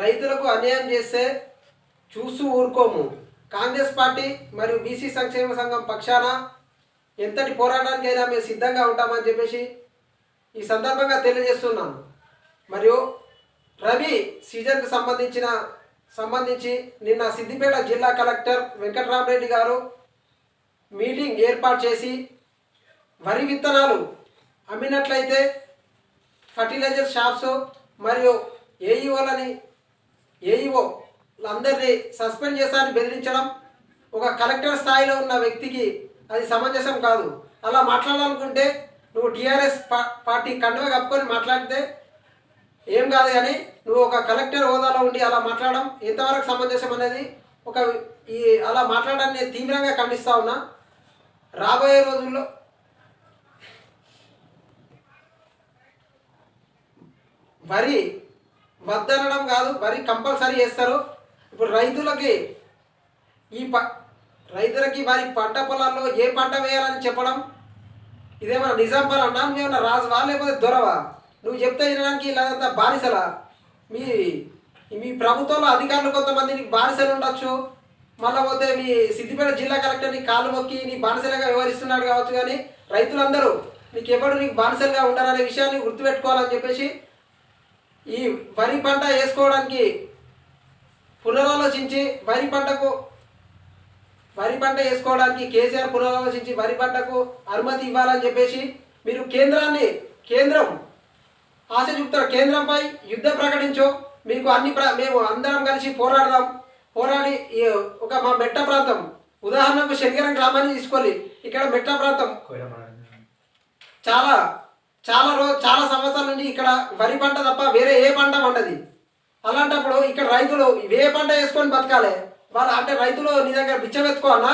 రైతులకు అన్యాయం చేస్తే చూస్తూ ఊరుకోము. కాంగ్రెస్ పార్టీ మరియు బీసీ సంక్షేమ సంఘం పక్షాన ఎంతటి పోరాటానికైనా మేము సిద్ధంగా ఉంటామని చెప్పేసి ఈ సందర్భంగా తెలియజేస్తున్నాను. మరియు రవి సీజన్కు సంబంధించిన సంబంధించి నిన్న సిద్దిపేట జిల్లా కలెక్టర్ వెంకటరామరెడ్డి గారు మీటింగ్ ఏర్పాటు చేసి వరి విత్తనాలు అమ్మినట్లయితే ఫర్టిలైజర్ షాప్స్ మరియు ఏఈఓలని ఏఈఓ అందరినీ సస్పెండ్ చేస్తారని బెదిరించడం ఒక కలెక్టర్ స్థాయిలో ఉన్న వ్యక్తికి అది సమంజసం కాదు. అలా మాట్లాడాలనుకుంటే నువ్వు టీఆర్ఎస్ పార్టీ కండువ కప్పుకొని మాట్లాడితే ఏం కాదు కానీ నువ్వు ఒక కలెక్టర్ హోదాలో ఉండి అలా మాట్లాడడం ఎంతవరకు సమంజసం అనేది? ఒక ఈ అలా మాట్లాడడాన్ని తీవ్రంగా ఖండిస్తా ఉన్నా. రాబోయే రోజుల్లో వరి వద్దనడం కాదు వరి కంపల్సరీ చేస్తారు. ఇప్పుడు రైతులకి ఈ ప రైతులకి వారి పంట పొలాల్లో ఏ పంట వేయాలని చెప్పడం? ఇదేమన్నా నిజాం పాలన్నా మేమన్నా రాజువా లేకపోతే దొరవా? నువ్వు చెప్తే వినడానికి లేదంతా బానిసలా? మీ మీ ప్రభుత్వంలో అధికారులు కొంతమంది నీకు బానిసలు ఉండొచ్చు. మళ్ళీ పోతే మీ సిద్దిపేట జిల్లా కలెక్టర్ నీ కాలు మొక్కి నీ బానిసలుగా వ్యవహరిస్తున్నాడు కావచ్చు కానీ రైతులందరూ నీకు ఎప్పుడు నీకు బానిసలుగా ఉండాలనే విషయాన్ని గుర్తుపెట్టుకోవాలని చెప్పేసి ఈ వరి పంట వేసుకోవడానికి పునరాలోచించి వరి పంటకు వరి పంట వేసుకోవడానికి కేసీఆర్ పునరాలోచించి వరి పంటకు అనుమతి ఇవ్వాలని చెప్పేసి మీరు కేంద్రాన్ని కేంద్రం ఆశ చూపుతారు కేంద్రంపై యుద్ధం ప్రకటించు. మీకు అన్ని ప్ర మేము అందరం కలిసి పోరాడదాం. పోరాడి ఒక మా మెట్ట ప్రాంతం ఉదాహరణకు శనిగరం గ్రామాన్ని తీసుకోవాలి ఇక్కడ మెట్ట ప్రాంతం చాలా చాలా రోజు చాలా సంవత్సరాల నుండి ఇక్కడ వరి పంట తప్ప వేరే ఏ పంట పండది. అలాంటప్పుడు ఇక్కడ రైతులు ఏ పంట వేసుకొని బతకాలి? వాళ్ళు అంటే రైతులు నీ దగ్గర బిచ్చమెత్తుకోవాలా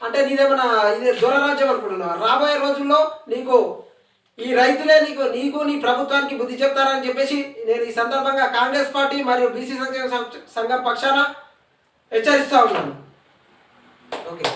అంటే నీదేమన్నా ఇది దూరరాజ్యం అనుకుంటున్నావు? రాబోయే రోజుల్లో నీకు ఈ రైతులే నీకు నీకు నీ ప్రభుత్వానికి బుద్ధి చెప్తారని చెప్పేసి నేను ఈ సందర్భంగా కాంగ్రెస్ పార్టీ మరియు బీసీ సంక్షేమ సంఘం పక్షాన హెచ్చరిస్తూ ఉన్నాను. ఓకే.